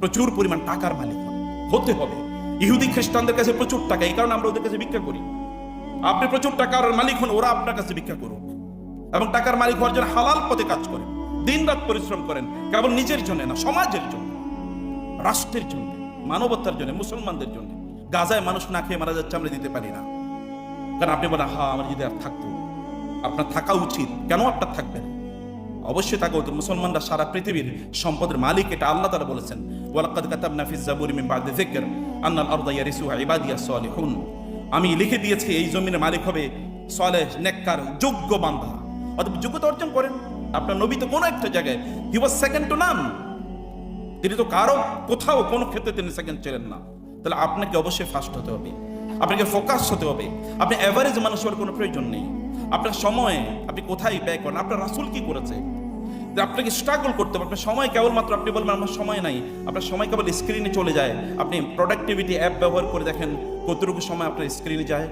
প্রচুর পরিমাণ টাকার মালিক হতে হবে। ইহুদি খ্রিস্টানদের কাছে প্রচুর টাকা, এই কারণে আমরা ওদের কাছে ভিক্ষা করি। আপনি প্রচুর টাকার মালিক হন, ওরা আপনার কাছে ভিক্ষা করুক। এবং টাকার মালিক হওয়ার জন্য হালাল পথে কাজ করেন। দিন রাত পরিশ্রম করেন, কেবল নিজের জন্য না, সমাজের জন্য, রাষ্ট্রের জন্য, মানবতার জন্য, মুসলমানদের জন্য। গাজায় মানুষ না খেয়ে মারা যাচ্ছে আমরা দিতে পারি না। কারণ আপনি বলেন হা আমার যদি আর থাকতো। আপনার থাকা উচিত। কেন আপনার থাকবে না? অবশ্যই থাকা উচিত। মুসলমানরা সারা পৃথিবীর সম্পদের মালিক, এটা আল্লাহ তাআলা বলেছেন। ওয়ালাকাদ কাতাবনা ফিজ জাবুরি মিন বাদি যিকর আন্নাল আরদা ইয়ারিসুহা ইবাদিয়াস সালিহুন আমি লিখে দিয়েছি, এই জমিনের মালিক হবে সালেহ, নেককার, যোগ্য বান্দা। অতএব যোগ্যতা অর্জন করেন। আপনার নবী তো কোনো একটা জায়গায়। হি ওয়াজ সেকেন্ড টু নান তিনি তো কারও কোথাও কোনো ক্ষেত্রে তিনি সেকেন্ড ছিলেন না। তাহলে আপনাকে অবশ্যই ফার্স্ট হতে হবে। আপনাকে ফোকাস হতে হবে। আপনি অ্যাভারেজ মানুষ হওয়ার কোনো প্রয়োজন নেই। আপনার সময় আপনি কোথায় ব্যয় করেন? আপনার রাসুল কি করেছে? আপনাকে স্ট্রাগল করতে হবে। আপনার সময় কেবলমাত্র আপনি বলবেন, আমার সময় নাই। আপনার সময় কেবল স্ক্রিনে চলে যায়। আপনি প্রোডাক্টিভিটি অ্যাপ ব্যবহার করে দেখেন কতটুকু সময় আপনার স্ক্রিনে যায়।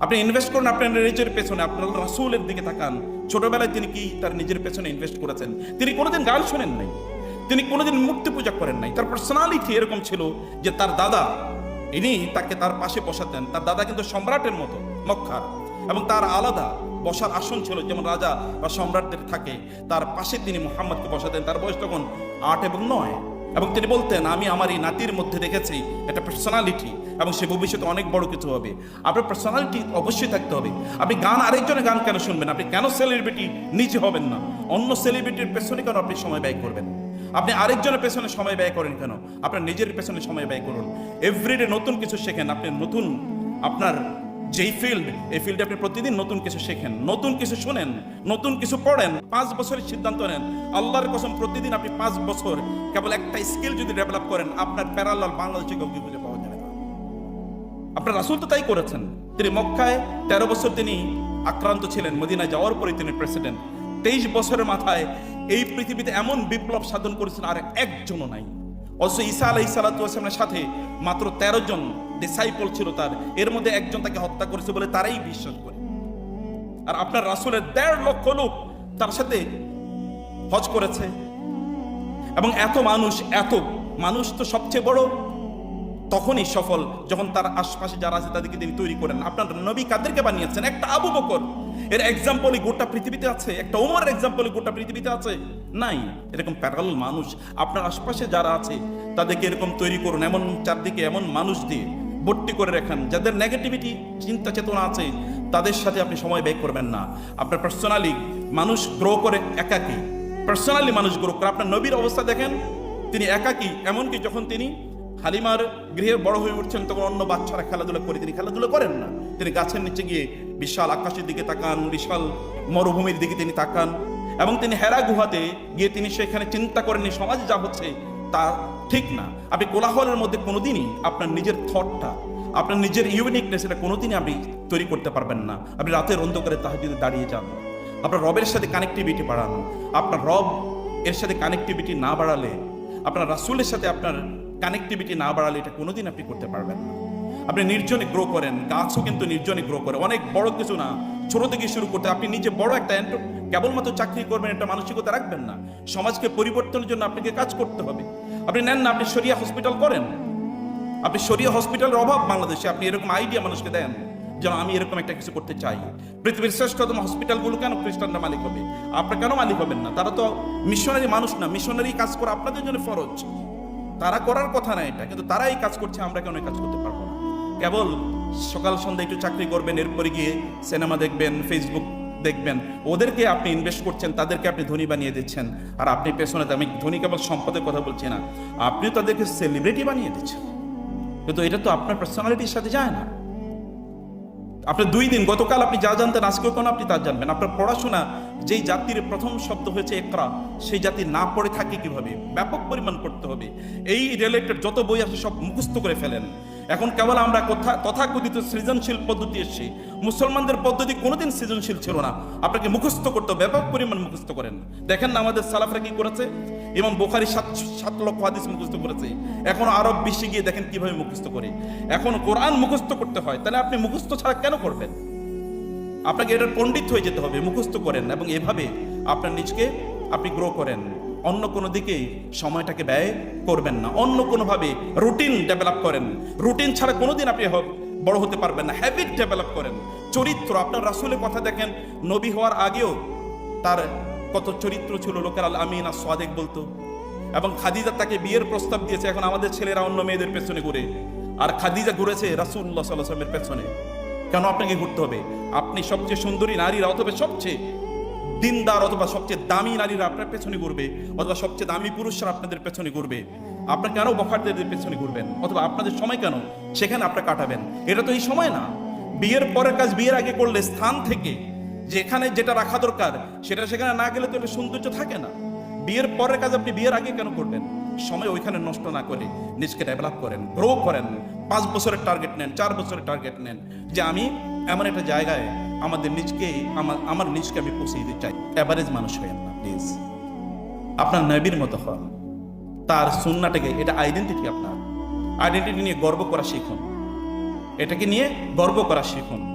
আপনি ইনভেস্ট করুন আপনার নিজের পেছনে। আপনার রাসুলের দিকে তাকান। ছোটবেলায় তিনি কি তার নিজের পেছনে ইনভেস্ট করেছেন? তিনি কোনোদিন গান শোনেন নাই। তিনি কোনোদিন মূর্তি পূজা করেন নাই। তার পার্সোনালিটি এরকম ছিল যে তার দাদা, ইনি তাকে তার পাশে বসাতেন। তার দাদা কিন্তু সম্রাটের মতো, মক্কার। এবং তার আলাদা বসার আসন ছিল, যেমন রাজা বা সম্রাটদের থাকে, তার পাশে তিনি মোহাম্মদকে বসাতেন। তার বয়স তখন আট এবং নয়। এবং তিনি বলতেন, আমি আমার এই নাতির মধ্যে দেখেছি একটা পার্সোনালিটি এবং সে ভবিষ্যতে অনেক বড় কিছু হবে। আপনার পার্সোনালিটি অবশ্যই থাকতে হবে। আপনি গান, আরেকজনের গান কেন শুনবেন? আপনি কেন সেলিব্রিটি নিজে হবেন না? অন্য সেলিব্রিটির পেছনে কেন আপনি সময় ব্যয় করবেন? আপনি আরেকজনের পেছনে সময় ব্যয় করেন কেন? আপনার নিজের পেছনে সময় ব্যয় করুন। এভরিডে নতুন কিছু শেখেন। আপনি নতুন, আপনার যেই ফিল্ড এই ফিল্ডে আপনি প্রতিদিন নতুন কিছু শেখেন, নতুন কিছু শুনেন, নতুন কিছু পড়েন, পাঁচ বছরের সিদ্ধান্ত নেন। আল্লাহর কসম, প্রতিদিন আপনি পাঁচ বছর কেবল একটা স্কিল যদি ডেভেলপ করেন, আপনার প্যারালাল বাংলাদেশে কাউকে খুঁজে পাওয়া যাবে না। আপনার রাসুল তো তাই করেছেন। তিনি মক্কায় তেরো বছর তিনি আক্রান্ত ছিলেন, মদিনায় যাওয়ার পরে তিনি প্রেসিডেন্ট তেইশ বছরের মাথায় এই পৃথিবীতে এমন বিপ্লব সাধন করেছেন আর একজনও নাই। অথচ ঈসা আলাই সালাতামের সাথে মাত্র তেরো জন ডিসাইপল ছিল তার, এর মধ্যে একজন তাকে হত্যা করেছে বলে তারাই বিশ্বাস করে। আর আপনার রাসুলের দেড় লক্ষ লোক তার সাথে হজ করেছে। এবং এত মানুষ এত মানুষ তো সবচেয়ে বড়, তখনই সফল যখন তার আশপাশে যারা আছে তাদেরকে তিনি তৈরি করেন। আপনার নবী কাদেরকে বানিয়েছেন? একটা আবু বকর। এর এক্সাম্পলই গোটা পৃথিবীতে আছে। একটা ওমরের এক্সাম্পলই গোটা পৃথিবীতে আছে। নাই। এরকম প্যারাল মানুষ, আপনার আশপাশে যারা আছে, তাদেরকে এরকম তৈরি করুন। এমন চারদিকে এমন মানুষ দিয়ে ভর্তি করে রাখেন। যাদের নেগেটিভিটি চিন্তা, চেতনা আছে, তাদের সাথে আপনি সময় ব্যয় করবেন না। আপনার পার্সোনালি মানুষ গ্রো করে একাকী। পার্সোনালি মানুষ গ্রো করে। আপনার নবীর অবস্থা দেখেন, তিনি একাকী। এমনকি যখন তিনি হালিমার গৃহে বড় হয়ে উঠছেন, তখন অন্য বাচ্চারা খেলাধুলা করে তিনি খেলাধুলা করেন না। তিনি গাছের নিচে গিয়ে বিশাল আকাশের দিকে তাকান, বিশাল মরুভূমির দিকে তিনি তাকান। এবং তিনি হেরা গুহাতে গিয়ে তিনি সেখানে চিন্তা করেননি সমাজে যা হচ্ছে, তা ঠিক না। আপনি কোলাহলের মধ্যে কোনোদিনই আপনার নিজের থটটা আপনার নিজের ইউনিকনেস এটা কোনোদিনই আপনি তৈরি করতে পারবেন না। আপনি রাতের অন্ধকারে তাহা যদি দাঁড়িয়ে যান। আপনার রবের সাথে কানেক্টিভিটি বাড়ান। আপনার রব এর সাথে কানেক্টিভিটি না বাড়ালে, আপনার রাসুলের সাথে আপনার কানেক্টিভিটি না বাড়ালে এটা কোনোদিন আপনি করতে পারবেন না। আপনি নির্জনে গ্রো করেন, গাছও কিন্তু নির্জনে গ্রো করে। অনেক বড় কিছু না, ছোট থেকে শুরু করতে আপনি নিজে বড় একটা কেবলমাত্র চাকরি করবেন, একটা মানসিকতা রাখবেন না। সমাজকে পরিবর্তনের জন্য আপনাকে কাজ করতে হবে। আপনি নেন না, আপনি সরিয়া হসপিটাল করেন। আপনি সরিয়া হসপিটালের অভাব বাংলাদেশে, আপনি এরকম আইডিয়া মানুষকে দেন, যেন আমি এরকম একটা কিছু করতে চাই। পৃথিবীর শ্রেষ্ঠতম হসপিটালগুলো কেন খ্রিস্টানরা মালিক হবে? আপনারা কেন মালিক হবেন না? তারা তো মিশনারি মানুষ না মিশনারি কাজ করা আপনাদের জন্য ফরজ। তারা করার কথা না এটা, কিন্তু তারা এই কাজ করছে, আমরা কেন কাজ করতে পারব না? কেবল সকাল সন্ধ্যা একটু চাকরি করবেন, এরপরে গিয়ে সিনেমা দেখবেন ফেসবুক দেখবেন, ওদেরকে আপনি ইনভেস্ট করছেন, তাদেরকে আপনি ধনী বানিয়ে দিচ্ছেন। আর আপনি পেছনে, আমি ধনী কেবল সম্পদের কথা বলছি না আপনি তাদেরকে সেলিব্রিটি বানিয়ে দিচ্ছেন। কিন্তু এটা তো আপনার পার্সোনালিটির সাথে যায় না। আপনার দুই দিন, গতকাল আপনি যা জানতেন আজকে কোন আপনি তা জানবেন। আপনার পড়াশোনা, যেই জাতির প্রথম শব্দ হয়েছে একরা সেই জাতি না পড়ে থাকে কীভাবে? ব্যাপক পরিমাণ পড়তে হবে। এই রিলেটেড যত বই আছে, সব মুখস্থ করে ফেলেন। এখন কেবল আমরা কথা, তথাকথিত সৃজনশীল পদ্ধতি এসেছি। মুসলমানদের পদ্ধতি কোনোদিন সৃজনশীল ছিল না। আপনাকে মুখস্থ করতে ব্যাপক পরিমাণ মুখস্থ করেন। দেখেন না আমাদের সালাফরা কি করেছে? এবং বোখারি সাত সাত লক্ষ হাদিস মুখস্থ করেছে। এখন আরব বিশ্বে গিয়ে দেখেন কীভাবে মুখস্থ করে। এখন কোরআন মুখস্থ করতে হয়, তাহলে আপনি মুখস্থ ছাড়া কেন করবেন? আপনাকে এটার পণ্ডিত হয়ে যেতে হবে, মুখস্থ করেন এবং এভাবে আপনার নিজকে আপনি গ্রো করেন। অন্য কোনো দিকে সময়টাকে ব্যয় করবেন না। অন্য কোনোভাবে রুটিন ডেভেলপ করেন। রুটিন ছাড়া কোনোদিন আপনি বড় হতে পারবেন না। হ্যাবিট ডেভেলপ করেন। চরিত্র, আপনার রাসুলের কথা দেখেন, নবী হওয়ার আগেও তার কত চরিত্র ছিল লোকের আমিন আর সোয়াদেক বলতো। এবং খাদিজা তাকে বিয়ের প্রস্তাব দিয়েছে এখন আমাদের ছেলেরা অন্য মেয়েদের পেছনে ঘুরে। আর খাদিজা ঘুরেছে রাসুল্লাহ সাল্লামের পেছনে। কেন আপনাকে ঘুরতে হবে? আপনি সবচেয়ে সুন্দরী নারীরা অথবা সবচেয়ে দিনদার অথবা সবচেয়ে দামি নারীরা আপনার পেছনে ঘুরবে, অথবা সবচেয়ে দামি পুরুষরা আপনাদের পেছনে ঘুরবে। আপনার কেন বখারদের পেছনে ঘুরবেন? অথবা আপনাদের সময় কেন সেখানে আপনার কাটাবেন? এটা তো এই সময় না। বিয়ের পরের কাজ বিয়ের আগে করলে স্থান থেকে যেখানে যেটা রাখা দরকার, সেটা সেখানে না গেলে তো সৌন্দর্য থাকে না। বিয়ের পরের কাজ আপনি বিয়ের আগে কেন করবেন? সময় ওইখানে নষ্ট না করে নিজকে ডেভেলপ করেন গ্রো করেন। পাঁচ বছরের টার্গেট নেন, চার বছরের টার্গেট নেন যে আমি এমন একটা জায়গায় আমাদের নিজকে, আমার আমার নিজকে আমি পৌঁছে দিতে চাই। অ্যাভারেজ মানুষ হয়েন না প্লিজ আপনার নবীর মতো হন। তার সুন্নাটাকে, এটা আইডেন্টিটি আপনার। আইডেন্টিটি নিয়ে গর্ব করা শিখুন। এটাকে নিয়ে গর্ব করা শিখুন।